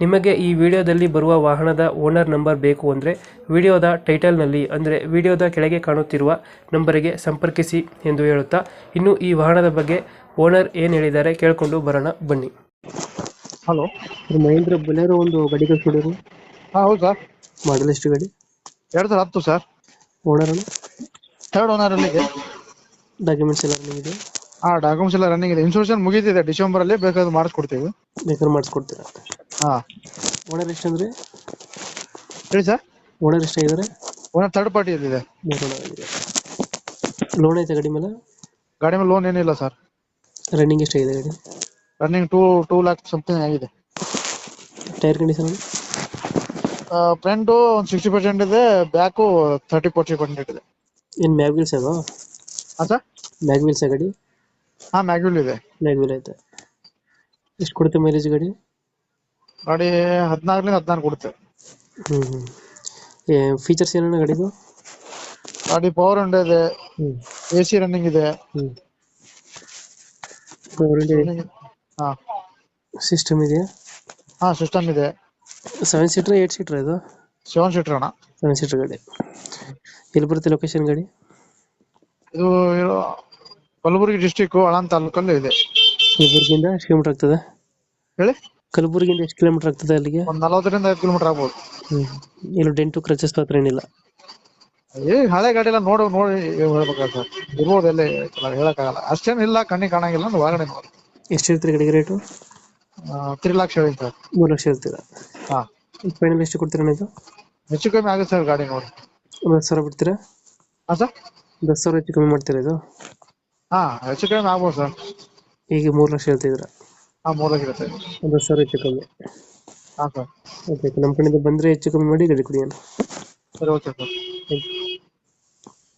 ನಿಮಗೆ ಈ ವಿಡಿಯೋದಲ್ಲಿ ಬರುವ ವಾಹನದ ಓನರ್ ನಂಬರ್ ಬೇಕು ಅಂದರೆ ವಿಡಿಯೋದ ಟೈಟಲ್ನಲ್ಲಿ ಅಂದರೆ ವಿಡಿಯೋದ ಕೆಳಗೆ ಕಾಣುತ್ತಿರುವ ನಂಬರಿಗೆ ಸಂಪರ್ಕಿಸಿ ಎಂದು ಹೇಳುತ್ತಾ ಇನ್ನು ಈ ವಾಹನದ ಬಗ್ಗೆ ಓನರ್ ಏನು ಹೇಳಿದ್ದಾರೆ ಕೇಳಿಕೊಂಡು ಬರೋಣ ಬನ್ನಿ. ಹಲೋ. ಮಹೇಂದ್ರ ಬುಲೇರೋ ಒಂದು ಗಾಡಿ ಕಳ್ಸ್ಕೊಡಿರು ಹಾಂ ಹೌದು ಸರ್. ಮಾಡಲ್ ಎಷ್ಟು ಗಾಡಿ? ಎರಡು ಸಾವಿರ ಹತ್ತು ಸರ್. ಓನರ್ ಥರ್ಡ್ ಓನರಲ್ಲಿದೆ ಡಾಕ್ಯುಮೆಂಟ್ಸ್ ಎಲ್ಲ ರನ್ನಿಂಗ್ ಇದೆ ಹಾಂ ಡಾಕ್ಯುಮೆಂಟ್ಸ್ ಎಲ್ಲ ರನ್ನಿಂಗ್ ಇದೆ. ಇನ್ಶೂರೆನ್ಸ್ ಮುಗಿದಿದೆ ಡಿಸೆಂಬರಲ್ಲಿ ಬೇಕಾದ್ರೆ ಮಾಡಿಸ್ಕೊಡ್ತೀವಿ. ಬೇಕಾದ್ರೆ ಮಾಡಿಸ್ಕೊಡ್ತೀರಾ? ಹಾಂ. ಓನರ್ ಎಷ್ಟಂದ್ರೆ ಹೇಳಿ ಸರ್. ಓನರ್ ಎಷ್ಟಾಗಿದ್ದಾರೆ ಓನರ್ ಥರ್ಡ್ ಪಾರ್ಟಿ ಇದೆ. ಮೂರು ಓನರ್ ಆಗಿದೆ ಲೋನ್ ಐತೆ ಗಾಡಿ ಮೇಲೆ? ಗಾಡಿ ಮೇಲೆ ಲೋನ್ ಏನಿಲ್ಲ ಸರ್. ರನ್ನಿಂಗ್ ಎಷ್ಟಾಗಿದೆ ಗಾಡಿ? Running two two lakh something ಆಗಿದೆ. ಟೈರ್ ಕಂಡೀಷನ್ ಫ್ರಂಟು ಒಂದು ಸಿಕ್ಸ್ಟಿ ಪರ್ಸೆಂಟ್ ಇದೆ ಬ್ಯಾಕು ತರ್ಟಿ ಫೋರ್ಟಿ ಪರ್ಸೆಂಟ್ ಇದೆ. ಏನು ಮ್ಯಾಗ್ ವೀಲ್ಸ್ ಅಲ್ವಾ ಹಾಂ ಸರ್? ಮ್ಯಾಗ್ ವೀಲ್ಸ್ ಗಾಡಿ? ಹಾಂ ಮ್ಯಾಗ್ಯೂಲ್ ಇದೆ. ಮ್ಯಾಗ್ ವೀಲ್ ಐತೆ. ಎಷ್ಟು ಕೊಡುತ್ತೆ ಮೈಲೇಜ್ ಗಾಡಿ? ಗಾಡಿ ಹದಿನಾಲ್ಕರಿಂದ ಹದಿನಾರು ಕೊಡುತ್ತೆ. ಹ್ಮ್ ಹ್ಞೂ ಫೀಚರ್ಸ್ ಏನಣ್ಣ ಗಾಡಿದು ಗಾಡಿ ಪವರ್ ಅಂಡ್ ಇದೆ. ಎ ಸಿ ರನ್ನಿಂಗ್ ಇದೆ. ಹಾಂ. ಸಿಸ್ಟಮ್ ಇದೆಯಾ? ಹಾಂ ಸಿಸ್ಟಮ್ ಇದೆ. ಸೆವೆನ್ ಸೀಟರ್ ಏಯ್ಟ್ ಸೀಟ್ರ್ ಇದು? ಸೆವೆನ್ ಸೀಟರ್ ಅಣ್ಣ. ಸೆವೆನ್ ಸೀಟರ್ ಗಾಡಿ. ಎಲ್ಲಿ ಬರುತ್ತೆ ಲೊಕೇಶನ್ ಗಾಡಿ? ಇದು ಇರೋ ಕಲಬುರಗಿ ಡಿಸ್ಟಿಕ್ ಆಳಂದ್ ತಾಲೂಕಲ್ಲೇ ಇದೆ. ಕಲಬುರಗಿಯಿಂದ ಎಷ್ಟು ಕಿಲೋಮೀಟರ್ ಆಗ್ತದೆ? ಹೇಳಿ? ಕಲಬುರ್ಗಿಯಿಂದ ಎಷ್ಟು ಕಿಲೋಮೀಟರ್ ಆಗ್ತದೆ ಅಲ್ಲಿಗೆ? ಒಂದ್ ನಲವತ್ತರಿಂದ ಐದು ಕಿಲೋಮೀಟರ್ ಆಗ್ಬೋದು. ಇಲ್ಲಿ ಎಲ್ಲೂ ಡೆಂಟು ಕ್ರಚಸ್ ಹತ್ರ ಏನಿಲ್ಲ? ಏ ಹಳೆ ಗಾಡಿ ಎಲ್ಲ ನೋಡು ನೋಡಿ ಹೇಳ್ಬೇಕಾಗ ಸರ್. ಇರ್ಬೋದು ಎಲ್ಲಿ ಹೇಳಕ್ಕಾಗಲ್ಲ. ಅಷ್ಟೇನು ಇಲ್ಲ ಕಣ್ಣಿಗೆ ಕಾಣಂಗಿಲ್ಲ ಅಂದ್ರೆ ಒಳಗಡೆ ನೋಡಿ. ಎಷ್ಟು ಹೇಳ್ತೀರಿ ಗಾಡಿಗೆ ರೇಟು? ತ್ರೀ ಲಕ್ಷ ಹೇಳಿ ಸರ್. ಮೂರು ಲಕ್ಷ ಹೇಳ್ತೀರಾ? ಹಾ. ಫೈನಲ್ ಎಷ್ಟು ಕೊಡ್ತೀರಾ ಇದು? ಹೆಚ್ಚು ಕಮ್ಮಿ ಆಗುತ್ತೆ ಸರ್ ಗಾಡಿ ನೋಡಿ. ಒಂದು ಹತ್ತು ಸಾವಿರ ಬಿಡ್ತೀರಾ? ಹಾ ಸರ್? ದಸ್ ಸಾವಿರ ಹೆಚ್ಚು ಕಮ್ಮಿ ಮಾಡ್ತೀರಾ ಇದು? ಹಾ ಹೆಚ್ಚು ಕಮ್ಮಿ ಆಗ್ಬೋದು ಸರ್. ಈಗ ಮೂರು ಲಕ್ಷ ಹೇಳ್ತಿದ್ರ ಹಾ ಮೂಲಾಗಿರುತ್ತೆ ಒಂದು ಸರಿ ಸಾವಿರ ಹೆಚ್ಚು ಕಮ್ಮಿ. ಹಾ ಸರ್. ಓಕೆ ನಮ್ಮ ಕಡೆಯಿಂದ ಬಂದರೆ ಹೆಚ್ಚು ಕಮ್ಮಿ ಮಾಡಿ ಗಾಡಿ ಕೊಡಿ ಅಣ್ಣ. ಸರಿ ಓಕೆ ಸರ್. Thank you